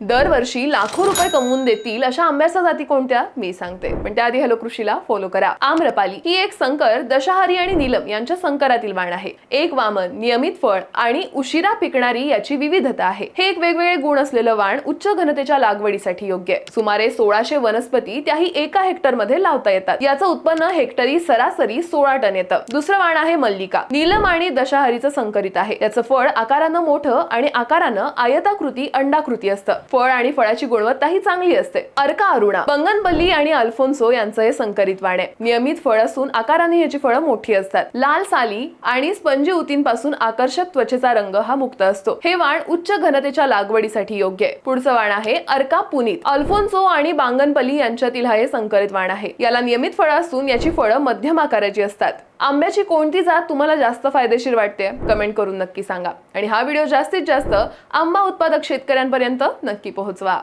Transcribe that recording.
दरवर्षी लाखो रुपये कमवून देतील अशा आंब्याच्या जाती कोणत्या? मी सांगते. पण त्याआधी हॅलो कृषीला फॉलो करा. आम्रपाली ही एक संकर दशहारी आणि नीलम यांच्या संकरातील वाण आहे. एक वामन नियमित फळ आणि उशिरा पिकणारी याची विविधता आहे. हे एक वेगवेगळे गुण असलेलं वाण उच्च घनतेच्या लागवडीसाठी योग्य आहे. सुमारे सोळाशे वनस्पती त्याही एका हेक्टरमध्ये लावता येतात. याचं उत्पन्न हेक्टरी सरासरी सोळा टन येतं. दुसरं वाण आहे मल्लिका. नीलम आणि दशहारीचं संकरित आहे. याचं फळ आकारानं मोठं आणि आकारानं आयताकृती अंडाकृती असतं. फळ आणि फळाची गुणवत्ता ही चांगली असते. अर्का अरुणा बंगनपल्ली आणि अल्फोन्सो यांचं हे संकरित वाण आहे. नियमित फळ असून आकाराने याची फळं मोठी असतात. लाल साली आणि स्पंजी उतींपासून आकर्षक त्वचेचा रंग हा मुक्त असतो. हे वाण उच्च घनतेच्या लागवडीसाठी योग्य आहे. पुढचं वाण आहे अर्का पुनीत. अल्फोन्सो आणि बांगनपल्ली यांच्यातील हा हे संकरित वाण आहे. याला नियमित फळं असून याची फळं मध्यम आकाराची असतात. आंब्याची कोणती जात तुम्हाला जास्त फायदेशीर वाटते? कमेंट करून नक्की सांगा. आणि हा व्हिडिओ जास्तीत जास्त आंबा उत्पादक शेतकऱ्यांपर्यंत नक्की नक्की पोहोचवा